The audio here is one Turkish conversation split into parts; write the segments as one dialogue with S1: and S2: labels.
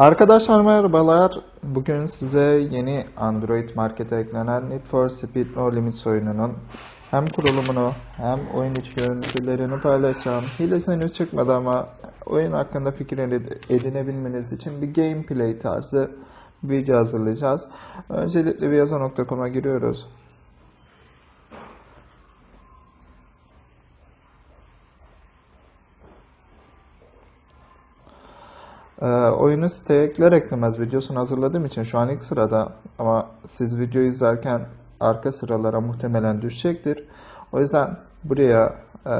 S1: Arkadaşlar merhabalar. Bugün size yeni Android markete eklenen Need for Speed No Limits oyununun hem kurulumunu hem oyun içi görüntülerini paylaşacağım. Hilesi henüz çıkmadı ama oyun hakkında fikir edinebilmeniz için bir gameplay tarzı video hazırlayacağız. Öncelikle viyaza.com'a giriyoruz. Ee, oyunu siteye eklemez videosunu hazırladığım için şu an ilk sırada ama siz video izlerken arka sıralara muhtemelen düşecektir. O yüzden buraya e,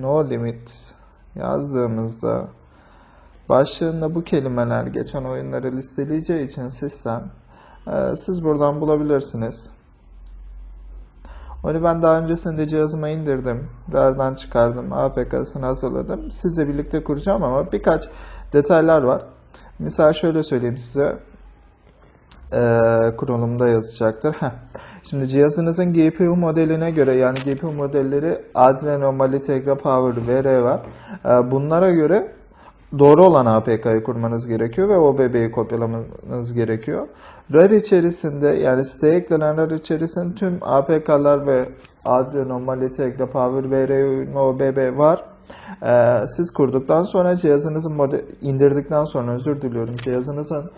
S1: no limit yazdığımızda başlığında bu kelimeler geçen oyunları listeleyeceği için sistem e, siz buradan bulabilirsiniz. Onu ben daha öncesinde cihazıma indirdim. RAR'dan çıkardım. APK'sını hazırladım. Sizle birlikte kuracağım ama birkaç detaylar var. Misal şöyle söyleyeyim size. Ee, kurulumda yazacaktır. Heh. Şimdi cihazınızın GPU modeline göre yani GPU modelleri Adreno, Mali, Tegra, Power, VR var. Ee, bunlara göre doğru olan APK'yı kurmanız gerekiyor ve OBB'yi kopyalamanız gerekiyor. RAR içerisinde yani siteye eklenen RAR içerisinde tüm APK'lar ve Adreno, Mali, Tegra, Power, VR, OBB var. Ee, siz kurduktan sonra cihazınızın model, indirdikten sonra özür diliyorum cihazınızın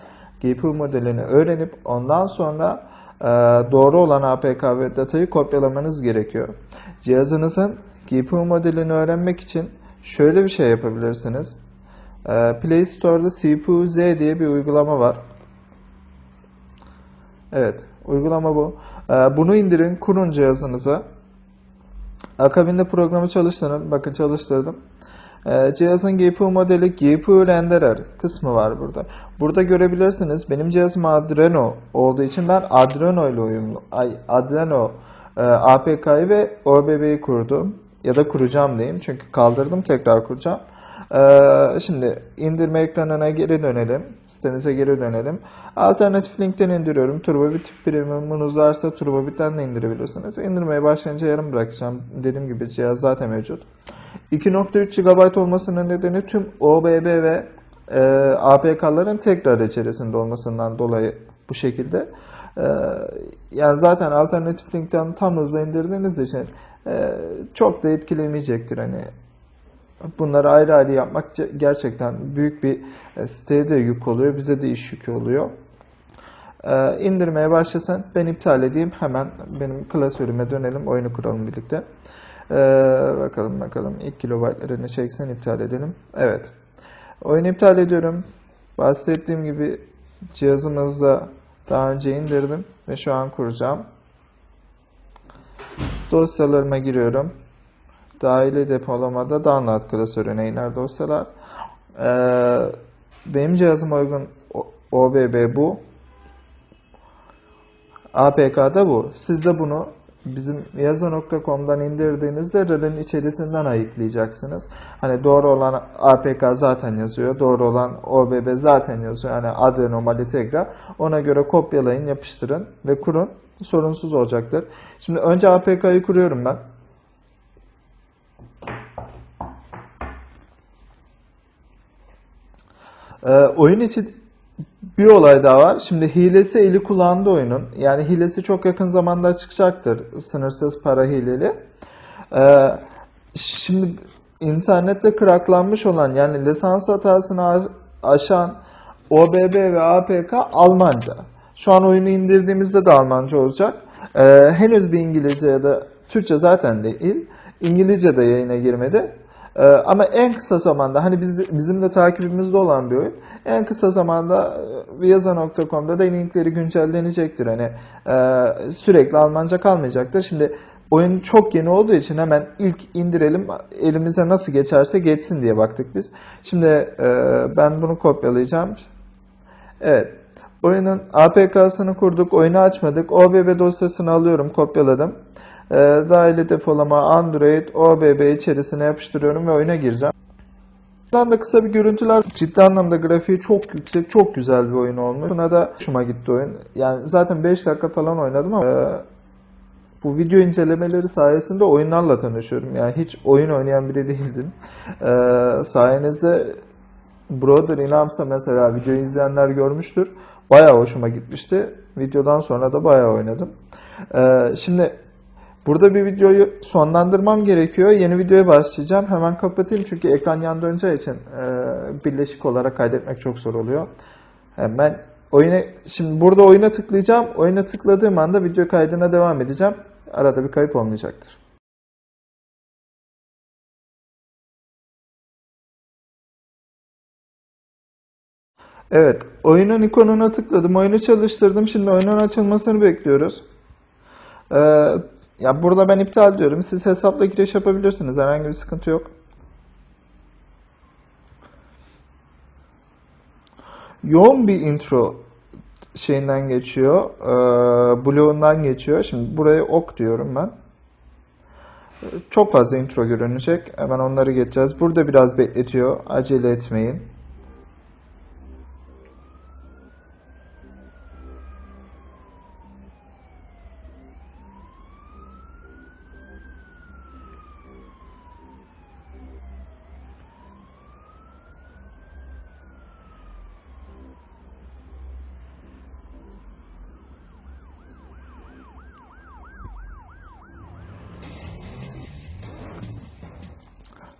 S1: GPU modelini öğrenip ondan sonra e, doğru olan APK ve datayı kopyalamanız gerekiyor. Cihazınızın GPU modelini öğrenmek için şöyle bir şey yapabilirsiniz. E, Play Store'da CPU Z diye bir uygulama var. Evet, uygulama bu. E, bunu indirin, kurun cihazınıza. Akabinde programı çalıştırın. Bakın çalıştırdım. Ee, cihazın GPU modeli GPU Renderer kısmı var burada. Burada görebilirsiniz. Benim cihazım Adreno olduğu için ben Adreno ile uyumlu. Ay, Adreno e, APK'yı ve OBB'yi kurdum. Ya da kuracağım diyeyim. Çünkü kaldırdım tekrar kuracağım. Ee, şimdi indirme ekranına geri dönelim. Sitemize geri dönelim. Alternatif linkten indiriyorum. Turbobit premiumunuz varsa Turbobit'ten de indirebilirsiniz. İndirmeye başlayınca yarım bırakacağım. Dediğim gibi cihaz zaten mevcut. 2.3 GB olmasının nedeni tüm OBB ve e, APK'ların tekrar içerisinde olmasından dolayı bu şekilde. E, yani zaten alternatif linkten tam hızla indirdiğiniz için e, çok da etkilemeyecektir. Hani bunları ayrı ayrı yapmak gerçekten büyük bir e, siteye de yük oluyor. Bize de iş yükü oluyor. Ee, indirmeye başlasın. Ben iptal edeyim. Hemen benim klasörüme dönelim. Oyunu kuralım birlikte. Ee, bakalım bakalım. İlk kilobaytlarını çeksen iptal edelim. Evet. Oyunu iptal ediyorum. Bahsettiğim gibi cihazımızda daha önce indirdim ve şu an kuracağım. Dosyalarıma giriyorum. Dahili depolamada download klasörüne iner dosyalar. Ee, benim cihazıma uygun OBB bu. APK'da bu. Siz de bunu bizim yaza.com'dan indirdiğinizde RAR'ın içerisinden ayıklayacaksınız. Hani doğru olan APK zaten yazıyor. Doğru olan OBB zaten yazıyor. Yani Adreno, Mali, Tegra. Ona göre kopyalayın, yapıştırın ve kurun. Sorunsuz olacaktır. Şimdi önce APK'yı kuruyorum ben. Ee, oyun içi bir olay daha var. Şimdi hilesi eli kullandı oyunun. Yani hilesi çok yakın zamanda çıkacaktır. Sınırsız para hileli. Ee, şimdi internette kraklanmış olan yani lisans hatasını aşan OBB ve APK Almanca. Şu an oyunu indirdiğimizde de Almanca olacak. Ee, henüz bir İngilizce ya da Türkçe zaten değil. İngilizce de yayına girmedi. Ee, ama en kısa zamanda hani biz, bizim de takibimizde olan bir oyun. En kısa zamanda e, viaza.com'da da linkleri güncellenecektir. Hani e, sürekli Almanca kalmayacaktır. Şimdi oyun çok yeni olduğu için hemen ilk indirelim elimize nasıl geçerse geçsin diye baktık biz. Şimdi e, ben bunu kopyalayacağım. Evet. Oyunun APK'sını kurduk, oyunu açmadık. OBB dosyasını alıyorum, kopyaladım. E, dahili depolama Android OBB içerisine yapıştırıyorum ve oyuna gireceğim. Buradan da kısa bir görüntüler. Ciddi anlamda grafiği çok yüksek, çok güzel bir oyun olmuş. Buna da hoşuma gitti oyun. Yani zaten 5 dakika falan oynadım ama e, bu video incelemeleri sayesinde oyunlarla tanışıyorum. Yani hiç oyun oynayan biri değildim. E, sayenizde Brother in Arms'a mesela videoyu izleyenler görmüştür. Bayağı hoşuma gitmişti. Videodan sonra da bayağı oynadım. Ee, şimdi burada bir videoyu sonlandırmam gerekiyor. Yeni videoya başlayacağım. Hemen kapatayım çünkü ekran yan döneceği için e, birleşik olarak kaydetmek çok zor oluyor. Hemen oyuna şimdi burada oyuna tıklayacağım. Oyuna tıkladığım anda video kaydına devam edeceğim. Arada bir kayıp olmayacaktır. Evet, oyunun ikonuna tıkladım, oyunu çalıştırdım. Şimdi oyunun açılmasını bekliyoruz. Ee, ya burada ben iptal diyorum. Siz hesapla giriş yapabilirsiniz. Herhangi bir sıkıntı yok. Yoğun bir intro şeyinden geçiyor. E, bloğundan geçiyor. Şimdi buraya ok diyorum ben. Çok fazla intro görünecek. Hemen onları geçeceğiz. Burada biraz bekletiyor. Acele etmeyin.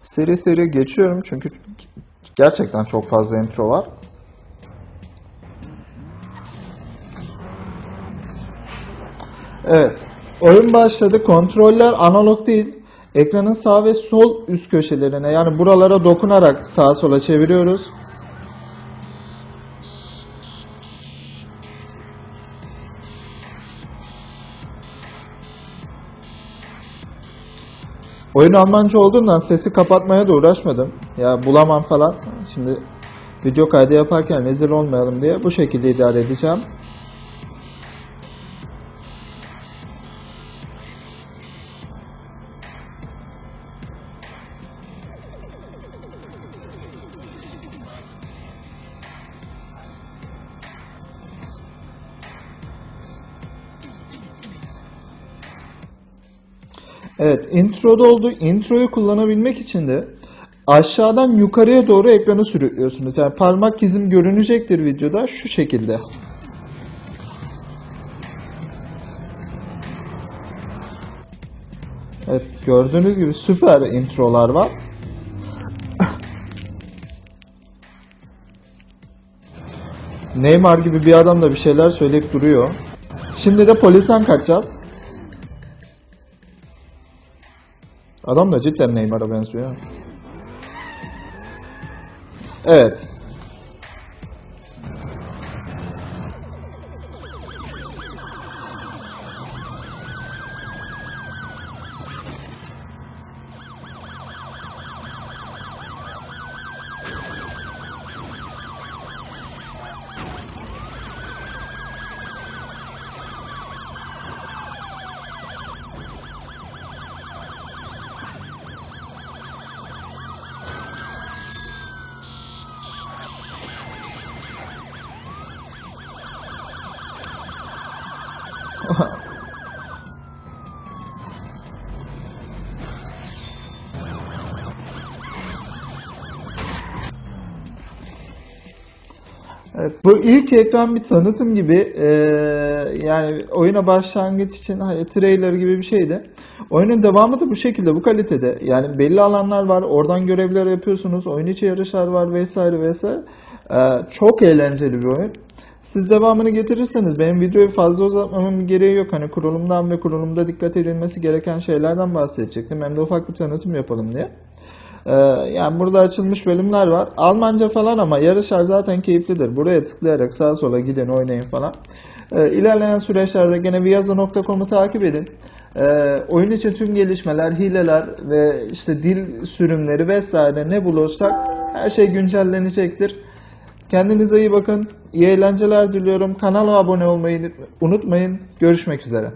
S1: Seri seri geçiyorum çünkü gerçekten çok fazla intro var. Evet. Oyun başladı. Kontroller analog değil. Ekranın sağ ve sol üst köşelerine yani buralara dokunarak sağa sola çeviriyoruz. Oyun Almanca olduğundan sesi kapatmaya da uğraşmadım. Ya bulamam falan. Şimdi video kaydı yaparken rezil olmayalım diye bu şekilde idare edeceğim. Evet, introda olduğu introyu kullanabilmek için de aşağıdan yukarıya doğru ekranı sürüklüyorsunuz. Yani parmak izim görünecektir videoda şu şekilde. Evet, gördüğünüz gibi süper introlar var. Neymar gibi bir adam da bir şeyler söyleyip duruyor. Şimdi de polisten kaçacağız. Adam da cidden Neymar'a benziyor. Evet. Evet, bu ilk ekran bir tanıtım gibi ee, yani oyuna başlangıç için hani trailer gibi bir şeydi. Oyunun devamı da bu şekilde bu kalitede. Yani belli alanlar var oradan görevler yapıyorsunuz. Oyun içi yarışlar var vesaire vesaire. Ee, çok eğlenceli bir oyun. Siz devamını getirirseniz benim videoyu fazla uzatmamın gereği yok. Hani kurulumdan ve kurulumda dikkat edilmesi gereken şeylerden bahsedecektim. Hem de ufak bir tanıtım yapalım diye. Ee, yani burada açılmış bölümler var. Almanca falan ama yarışlar zaten keyiflidir. Buraya tıklayarak sağa sola gidin oynayın falan. Ee, ilerleyen süreçlerde gene viyaza.com'u takip edin. Ee, oyun için tüm gelişmeler, hileler ve işte dil sürümleri vesaire ne bulursak her şey güncellenecektir. Kendinize iyi bakın. İyi eğlenceler diliyorum. Kanala abone olmayı unutmayın. Görüşmek üzere.